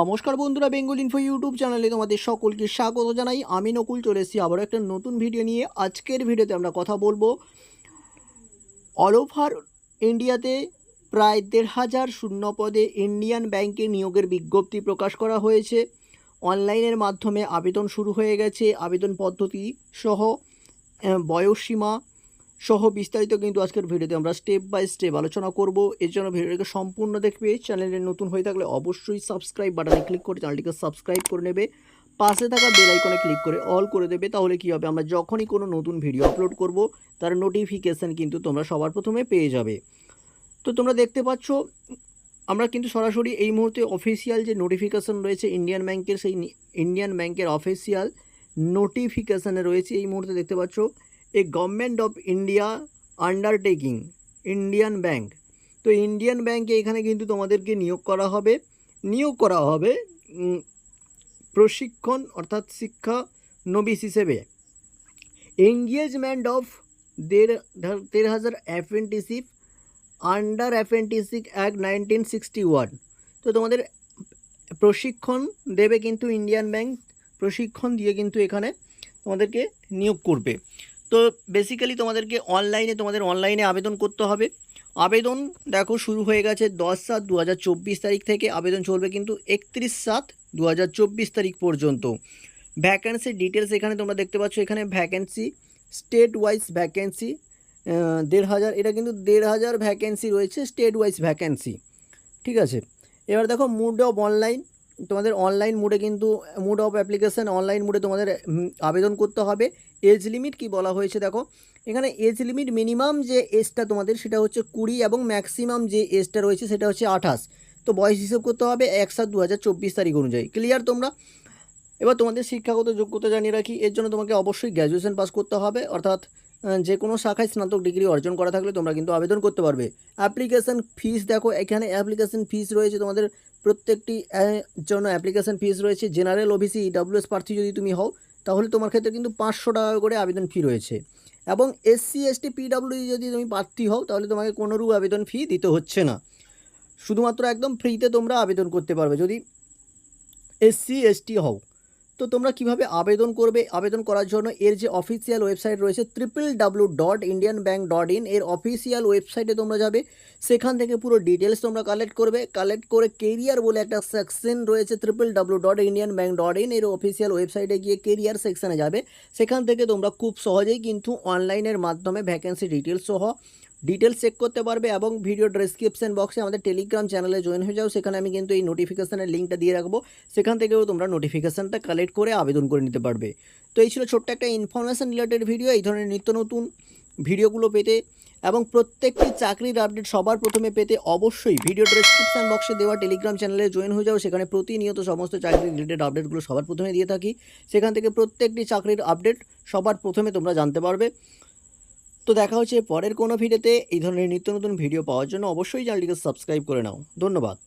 নমস্কার বন্ধুরা Bengal info YouTube চ্যানেলে তোমাদের সকলকে স্বাগত জানাই। আমি নকুল চলে এসেছি আবারও একটা নতুন ভিডিও নিয়ে। আজকের ভিডিওতে আমরা কথা বলব অল ওভার ইন্ডিয়াতে প্রায় দেড় হাজার শূন্য পদে ইন্ডিয়ান ব্যাংকে নিয়োগের বিজ্ঞপ্তি প্রকাশ করা হয়েছে। অনলাইনের মাধ্যমে আবেদন শুরু হয়ে গেছে। আবেদন পদ্ধতি সহ আহ, বয়সসীমা সহ বিস্তারিত কিন্তু আজকের ভিডিওতে আমরা স্টেপ বাই স্টেপ আলোচনা করব। এর জন্য ভিডিওটিকে সম্পূর্ণ দেখবে। চ্যানেলে নতুন হয়ে থাকলে অবশ্যই সাবস্ক্রাইব বাটনে ক্লিক করে চ্যানেলটিকে সাবস্ক্রাইব করে নেবে। পাশে থাকা বেল আইকনে ক্লিক করে অল করে দেবে। তাহলে কি হবে? আমরা যখনই কোনো নতুন ভিডিও আপলোড করব, তার নোটিফিকেশান কিন্তু তোমরা সবার প্রথমে পেয়ে যাবে। তো তোমরা দেখতে পাচ্ছ, আমরা কিন্তু সরাসরি এই মুহূর্তে অফিসিয়াল যে নোটিফিকেশান রয়েছে ইন্ডিয়ান ব্যাংকের সেই ইন্ডিয়ান ব্যাংকের অফিসিয়াল নোটিফিকেশানে রয়েছে। এই মুহূর্তে দেখতে পাচ্ছ a government of India undertaking Indian Bank তো ইন্ডিয়ান ব্যাংকে এখানে কিন্তু তোমাদেরকে নিয়োগ করা হবে। নিয়োগ করা হবে প্রশিক্ষণ অর্থাৎ শিক্ষা নবিস হিসেবে। এঙ্গেজমেন্ট অফ দেড় দেড় হাজার apprenticeship under apprenticeship act nineteen sixty one তো তোমাদের প্রশিক্ষণ দেবে কিন্তু ইন্ডিয়ান ব্যাংক প্রশিক্ষণ দিয়ে কিন্তু এখানে তোমাদেরকে নিয়োগ করবে। তো বেসিক্যালি তোমাদেরকে অনলাইনে তোমাদের অনলাইনে আবেদন করতে হবে। আবেদন দেখো শুরু হয়ে গেছে দশ সাত দু তারিখ থেকে। আবেদন চলবে কিন্তু একত্রিশ সাত দু তারিখ পর্যন্ত। ভ্যাকেন্সির ডিটেলস এখানে তোমরা দেখতে পাচ্ছ, এখানে ভ্যাকেন্সি স্টেট ওয়াইজ ভ্যাকেন্সি দেড় হাজার, এটা কিন্তু দেড় হাজার ভ্যাকেন্সি রয়েছে স্টেট ওয়াইজ ভ্যাকেন্সি ঠিক আছে? এবার দেখো মুড অফ অনলাইন তোমাদের অনলাইন মুডে কিন্তু মুড অফ অ্যাপ্লিকেশান অনলাইন মুডে তোমাদের আবেদন করতে হবে। এজ লিমিট কি বলা হয়েছে দেখো? এখানে এজ লিমিট মিনিমাম যে এজটা তোমাদের, সেটা হচ্ছে কুড়ি এবং ম্যাক্সিমাম যে এজটা রয়েছে, সেটা হচ্ছে আঠাশ। তো বয়স হিসেব করতে হবে এক সাত দু তারিখ অনুযায়ী। ক্লিয়ার তোমরা? এবার তোমাদের শিক্ষাগত যোগ্যতা জানিয়ে রাখি। এর জন্য তোমাকে অবশ্যই গ্র্যাজুয়েশন পাস করতে হবে। অর্থাৎ যে কোনো শাখায় স্নাতক ডিগ্রি অর্জন করা থাকলে তোমরা কিন্তু আবেদন করতে পারবে। অ্যাপ্লিকেশন ফিস দেখো, এখানে অ্যাপ্লিকেশন ফিস রয়েছে তোমাদের প্রত্যেকটি জন্য অ্যাপ্লিকেশন ফিস রয়েছে। জেনারেল ওবিসি ইডাব্লিউএস প্রার্থী যদি তুমি হও, তাহলে তোমার ক্ষেত্রে কিন্তু পাঁচশো টাকা করে আবেদন ফি রয়েছে। এবং এসসি এসটি পিডাব্লিউ যদি তুমি প্রার্থী হও, তাহলে তোমাকে কোনোরূপ আবেদন ফি দিতে হচ্ছে না। শুধুমাত্র একদম ফ্রিতে তোমরা আবেদন করতে পারবে। যদি এসসি এসটি হও তো তোমরা কীভাবে আবেদন করবে, আবেদন করার জন্য এর যে অফিসিয়াল ওয়েবসাইট রয়েছে triple W dot Indian Bank dot in এর অফিসিয়াল ওয়েবসাইটে তোমরা যাবে। সেখান থেকে পুরো ডিটেলস তোমরা কালেক্ট করবে। কালেক্ট করে কেরিয়ার বলে একটা সেকশন রয়েছে triple W dot Indian Bank dot in এর অফিসিয়াল ওয়েবসাইটে গিয়ে কেরিয়ার সেকশনে যাবে। সেখান থেকে তোমরা খুব সহজেই কিন্তু অনলাইনের মাধ্যমে ভ্যাকেন্সি ডিটেলস সহ ডিটেলস চেক করতে পারবে এবং ভিডিও ডেসক্রিপশন বক্সে আমাদের টেলিগ্রাম চ্যানেলে জয়েন হয়ে যাও। সেখানে আমি কিন্তু এই নোটিফিকেশানের লিঙ্কটা দিয়ে রাখব। সেখান থেকেও তোমরা নোটিফিকেশানটা কালেক্ট করে আবেদন করে নিতে পারবে। তো এই ছিল ছোট্ট একটা ইনফরমেশান রিলেটেড ভিডিও এই ধরনের নিত্য নতুন ভিডিওগুলো পেতে এবং প্রত্যেকটি চাকরির আপডেট সবার প্রথমে পেতে অবশ্যই ভিডিও ডেসক্রিপশন বক্সে দেওয়া টেলিগ্রাম চ্যানেলে জয়েন হয়ে যাও। সেখানে প্রতিনিয়ত সমস্ত চাকরির রিলেটেড আপডেটগুলো সবার প্রথমে দিয়ে থাকি। সেখান থেকে প্রত্যেকটি চাকরির আপডেট সবার প্রথমে তোমরা জানতে পারবে। তো দেখা হচ্ছে পরের কোনো ভিডিওতে। এই ধরনের নিত্য নতুন ভিডিও পাওয়ার জন্য অবশ্যই চ্যানেলটিকে সাবস্ক্রাইব করে নাও। ধন্যবাদ।